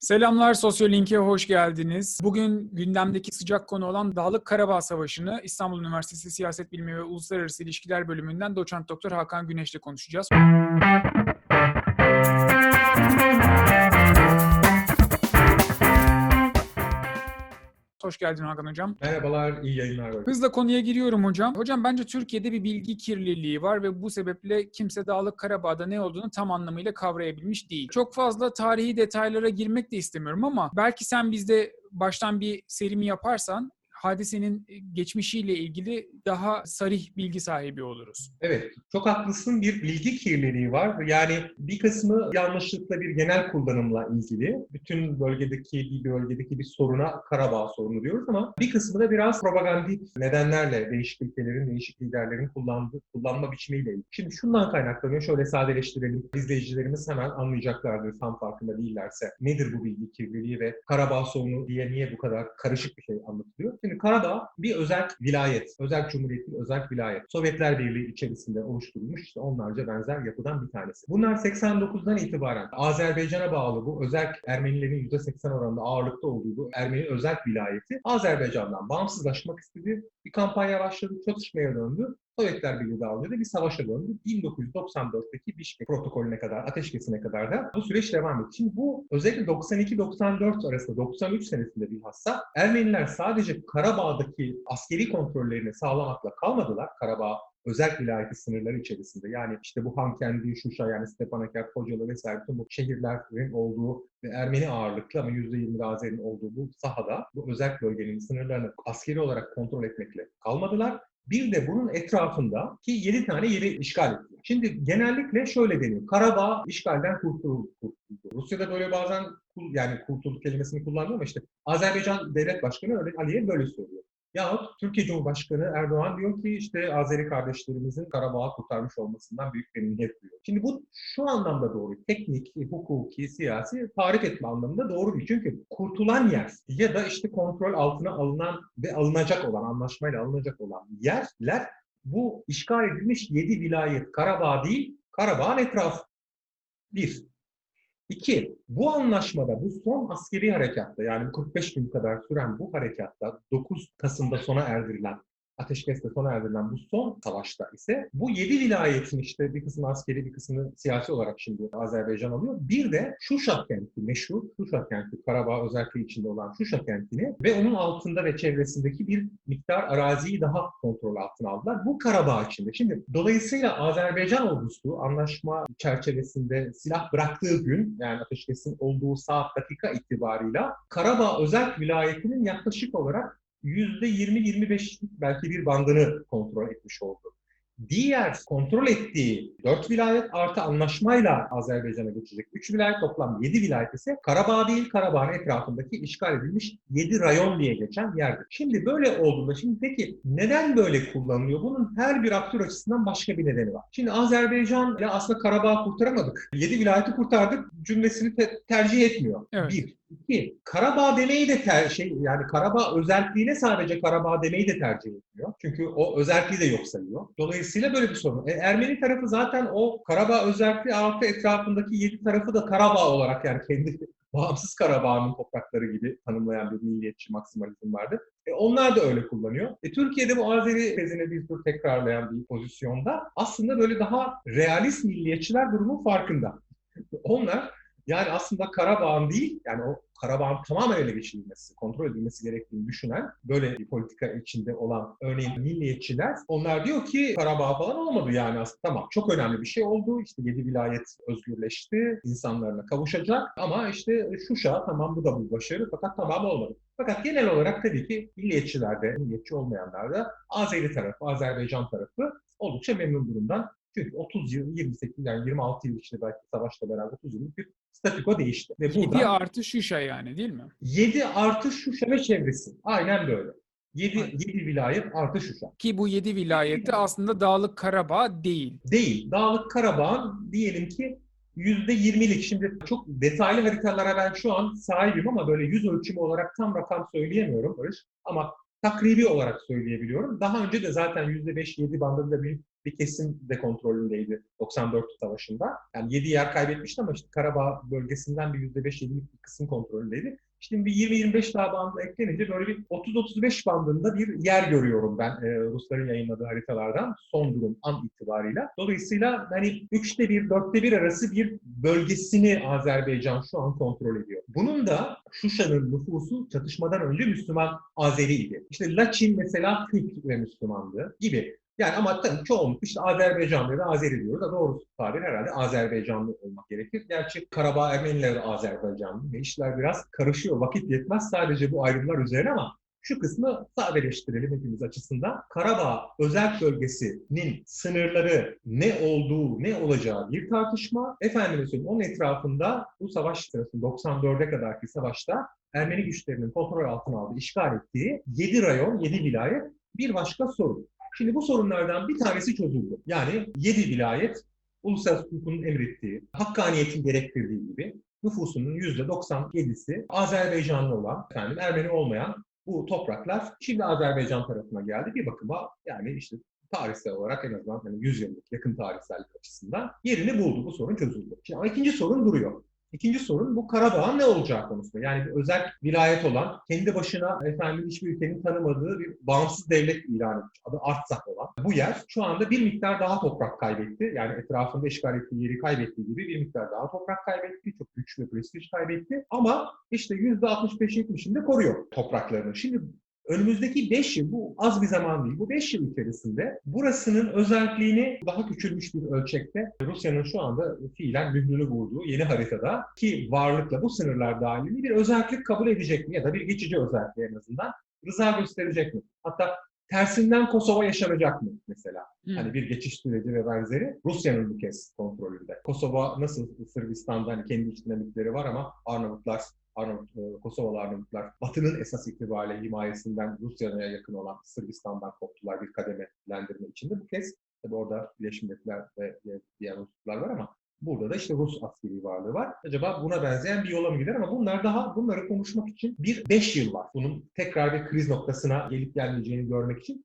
Selamlar Sosyolink'e hoş geldiniz. Bugün gündemdeki sıcak konu olan Dağlık Karabağ Savaşı'nı İstanbul Üniversitesi Siyaset Bilimi ve Uluslararası İlişkiler Bölümünden doçent doktor Hakan Güneş'le konuşacağız. Hoş geldin Hakan Hocam. Merhabalar, iyi yayınlar. var. Hızla konuya giriyorum hocam. Hocam bence Türkiye'de bir bilgi kirliliği var ve bu sebeple kimse Dağlık Karabağ'da ne olduğunu tam anlamıyla kavrayabilmiş değil. Çok fazla tarihi detaylara girmek de istemiyorum ama belki sen bizde baştan bir serimi yaparsan hadisenin geçmişiyle ilgili daha sarih bilgi sahibi oluruz. Evet, çok haklısın. Bir bilgi kirliliği var. Yani bir kısmı yanlışlıkla bir genel kullanımla ilgili. Bütün bölgedeki bir bölgedeki bir soruna Karabağ sorunu diyoruz ama bir kısmı da biraz propagandik nedenlerle değişik ülkelerin, değişik liderlerin kullandığı, kullanma biçimiyle ilgili. Şimdi şundan kaynaklanıyor. Şöyle sadeleştirelim. İzleyicilerimiz hemen anlayacaklardır tam farkında değillerse. Nedir bu bilgi kirliliği ve Karabağ sorunu diye niye bu kadar karışık bir şey anlatılıyor? Şimdi Karadağ bir özel vilayet, özel cumhuriyetin özel vilayet. Sovyetler Birliği içerisinde oluşturulmuş işte onlarca benzer yapıdan bir tanesi. Bunlar 89'dan itibaren Azerbaycan'a bağlı bu özel Ermenilerin %80 oranında ağırlıkta olduğu bu Ermeni özel vilayeti Azerbaycan'dan bağımsızlaşmak istedi. Bir kampanya başladı, çatışmaya döndü. Sovyetler Birliği dağıldı bir savaşa döndü. 1994'teki Bişkek protokolüne kadar, ateşkesine kadar da bu süreç devam etti. Şimdi bu özellikle 92-94 arasında, 93 senesinde bilhassa Ermeniler sadece Karabağ'daki askeri kontrollerini sağlamakla kalmadılar. Karabağ özel vilayeti sınırları içerisinde. Yani işte bu Hankendi, Şuşa yani Stepanakert, Kocaeli vesaire bütün bu şehirlerin olduğu ve Ermeni ağırlıklı ama %20 Azeri'nin olduğu bu sahada bu özel bölgenin sınırlarını askeri olarak kontrol etmekle kalmadılar. Bir de bunun etrafında ki 7 tane yeri işgal etti. Şimdi genellikle şöyle deniyor. Karabağ işgalden kurtuldu. Rusya'da böyle bazen yani kurtuldu kelimesini kullanmıyor ama işte Azerbaycan Devlet Başkanı öyle Aliyev böyle söylüyor. Yahut Türkiye Cumhurbaşkanı Erdoğan diyor ki işte Azeri kardeşlerimizin Karabağ'ı kurtarmış olmasından büyük memnuniyet duyuyor. Şimdi bu şu anlamda doğru. Teknik, hukuki, siyasi tarif etme anlamında doğru değil. Çünkü kurtulan yer ya da işte kontrol altına alınan ve alınacak olan, anlaşmayla alınacak olan yerler bu işgal edilmiş 7 vilayet Karabağ değil, Karabağ'ın etrafı. Bir. İki, bu anlaşmada, bu son askeri harekatta yani 45 gün kadar süren bu harekatta 9 Kasım'da sona erdirilen ateşkesle sona erdirilen bu son savaşta ise bu yedi vilayetin işte bir kısmı askeri bir kısmını siyasi olarak şimdi Azerbaycan alıyor. Bir de Şuşa kenti, meşhur Şuşa kenti, Karabağ özelliği içinde olan Şuşa kentini ve onun altında ve çevresindeki bir miktar araziyi daha kontrol altına aldılar. Bu Karabağ içinde. Şimdi dolayısıyla Azerbaycan ordusu anlaşma çerçevesinde silah bıraktığı gün yani ateşkesin olduğu saat dakika itibarıyla Karabağ özel vilayetinin yaklaşık olarak %20-25 belki bir bandını kontrol etmiş oldu. Diğer kontrol ettiği 4 vilayet artı anlaşmayla Azerbaycan'a geçecek 3 vilayet toplam 7 vilayet ise Karabağ değil Karabağ'ın etrafındaki işgal edilmiş 7 rayon diye geçen yerdir. Şimdi böyle olduğunda şimdi peki neden böyle kullanılıyor? Bunun her bir aktör açısından başka bir nedeni var. Şimdi Azerbaycan ya aslında Karabağ'ı kurtaramadık. 7 vilayeti kurtardık cümlesini te- tercih etmiyor. Evet. Bir. İki, Karabağ demeyi de ter şey yani Karabağ özelliğine sadece Karabağ demeyi de tercih etmiyor. Çünkü o özelliği de yok sayıyor. Dolayısıyla böyle bir sorun. E, Ermeni tarafı zaten o Karabağ özelliği artı etrafındaki yedi tarafı da Karabağ olarak yani kendi bağımsız Karabağ'ın toprakları gibi tanımlayan bir milliyetçi maksimalizm vardı. E, onlar da öyle kullanıyor. E, Türkiye'de bu Azeri tezini bir tür tekrarlayan bir pozisyonda aslında böyle daha realist milliyetçiler durumun farkında. Onlar yani aslında Karabağ'ın değil, yani o Karabağ'ın tamamen ele geçirilmesi, kontrol edilmesi gerektiğini düşünen, böyle bir politika içinde olan örneğin milliyetçiler, onlar diyor ki Karabağ falan olmadı yani aslında tamam çok önemli bir şey oldu. İşte yedi vilayet özgürleşti, insanlarına kavuşacak ama işte Şuşa tamam bu da bir başarı fakat tamam olmadı. Fakat genel olarak tabii ki milliyetçilerde, milliyetçi olmayanlar da Azeri tarafı, Azerbaycan tarafı oldukça memnun durumdan çünkü 30 yıl, 28 yani 26 yıl içinde belki savaşla beraber 30 yıllık bir statiko değişti. Ve 7 buradan artı Şuşa yani değil mi? 7 artı Şuşa ve çevresi. Aynen böyle. 7, Aynen. 7 vilayet artı Şuşa. Ki bu 7 vilayette aslında Dağlık Karabağ değil. Değil. Dağlık Karabağ'ın diyelim ki %20'lik. Şimdi çok detaylı haritalara ben şu an sahibim ama böyle yüz ölçümü olarak tam rakam söyleyemiyorum Barış. Ama takribi olarak söyleyebiliyorum. Daha önce de zaten %5-7 bandında bir bir kesim de kontrolündeydi 94 Savaşı'nda. Yani 7 yer kaybetmişti ama işte Karabağ bölgesinden bir %5-7'lik bir kısım kontrolündeydi. Şimdi bir 20-25 daha bandı eklenince böyle bir 30-35 bandında bir yer görüyorum ben e, Rusların yayınladığı haritalardan son durum an itibarıyla. Dolayısıyla hani üçte bir, dörtte bir arası bir bölgesini Azerbaycan şu an kontrol ediyor. Bunun da Şuşa'nın nüfusu çatışmadan önce Müslüman Azeriydi. İşte Laçin mesela Kürt ve Müslümandı gibi. Yani ama tabii çoğunluk işte Azerbaycanlı ya da Azeri diyoruz. Da doğrusu tabir herhalde Azerbaycanlı olmak gerekir. Gerçi Karabağ Ermenileri de Azerbaycanlı ve işler biraz karışıyor. Vakit yetmez sadece bu ayrımlar üzerine ama şu kısmı sadeleştirelim hepimiz açısından. Karabağ özel bölgesinin sınırları ne olduğu, ne olacağı bir tartışma. Efendime söyleyeyim onun etrafında bu savaş sırasında 94'e kadarki savaşta Ermeni güçlerinin kontrol altına aldığı, işgal ettiği 7 rayon, 7 vilayet bir başka sorun. Şimdi bu sorunlardan bir tanesi çözüldü. Yani 7 vilayet uluslararası hukukun emrettiği, hakkaniyetin gerektirdiği gibi nüfusunun %97'si Azerbaycanlı olan, efendim Ermeni olmayan bu topraklar şimdi Azerbaycan tarafına geldi. Bir bakıma yani işte tarihsel olarak en azından hani 100 yıllık yakın tarihsellik açısından yerini buldu. Bu sorun çözüldü. Şimdi ama ikinci sorun duruyor. İkinci sorun bu Karabağ'ın ne olacağı konusunda. Yani bir özel vilayet olan, kendi başına efendim hiçbir ülkenin tanımadığı bir bağımsız devlet ilan etmiş. Adı Artsak olan. Bu yer şu anda bir miktar daha toprak kaybetti. Yani etrafında işgal ettiği yeri kaybettiği gibi bir miktar daha toprak kaybetti. Çok güç ve prestij kaybetti. Ama işte %65-70'inde koruyor topraklarını. Şimdi Önümüzdeki 5 yıl, bu az bir zaman değil, bu 5 yıl içerisinde burasının özelliğini daha küçülmüş bir ölçekte Rusya'nın şu anda fiilen mührünü vurduğu yeni haritada ki varlıkla bu sınırlar dahilinde bir özellik kabul edecek mi ya da bir geçici özellik en azından rıza gösterecek mi? Hatta tersinden Kosova yaşanacak mı mesela? Hı. Hani bir geçiş süreci ve benzeri Rusya'nın bu kez kontrolünde. Kosova nasıl Sırbistan'da hani kendi iç dinamikleri var ama Arnavutlar Arnavut, e, Kosovalı Arnavutlar Batı'nın esas itibariyle himayesinden Rusya'ya yakın olan Sırbistan'dan koptular bir kademelendirme içinde. Bu kez tabi orada Birleşmiş Milletler ve diğer unsurlar var ama burada da işte Rus askeri varlığı var. Acaba buna benzeyen bir yola mı gider ama bunlar daha bunları konuşmak için bir 5 yıl var. Bunun tekrar bir kriz noktasına gelip gelmeyeceğini görmek için